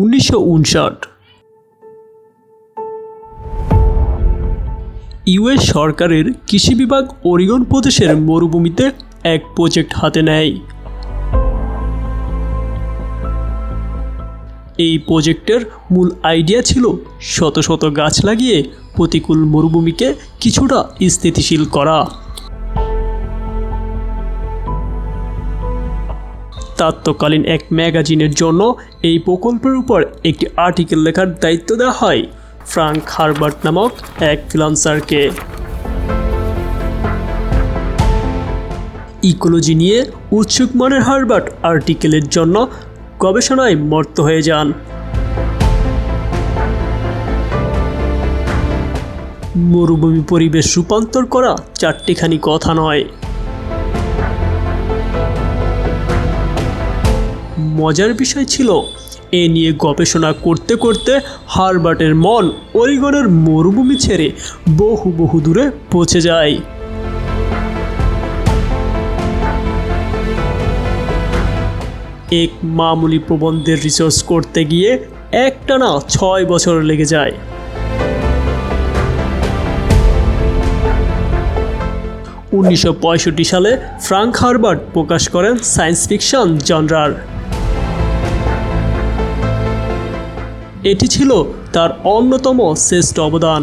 উনিশশো উনষাট। ইউএস সরকারের কৃষি বিভাগ ওরিগন প্রদেশের মরুভূমিতে এক প্রজেক্ট হাতে নেয়। এই প্রজেক্টের মূল আইডিয়া ছিল শত শত গাছ লাগিয়ে প্রতিকূল মরুভূমিকে কিছুটা স্থিতিশীল করা। তাত্ত্বকালীন এক ম্যাগাজিনের জন্য এই প্রকল্পের উপর একটি আর্টিকেল লেখার দায়িত্ব দেওয়া হয়। ফ্রাঙ্ক হারবার্ট নামক এক ফ্রিলান্সারকে ইকোলজি নিয়ে উৎসুক মনের হারবার্ট আর্টিকেলের জন্য গবেষণায় মর্ত হয়ে যান। মরুভূমি পরিবেশ রূপান্তর করা চারটিখানি কথা নয়। মজার বিষয় ছিল, এ নিয়ে গবেষণা করতে করতে হারবার্টের মন ওরিগনের মরুভূমি ছেড়ে বহু বহু দূরে পৌঁছে যায়। এক মামুলি প্রবন্ধের রিসার্চ করতে গিয়ে একটানা ছয় বছর লেগে যায়। উনিশশো পঁয়ষট্টি সালে ফ্রাঙ্ক হারবার্ট প্রকাশ করেন সায়েন্স ফিকশন জনরার। এটি ছিল তার অন্যতম শ্রেষ্ঠ অবদান।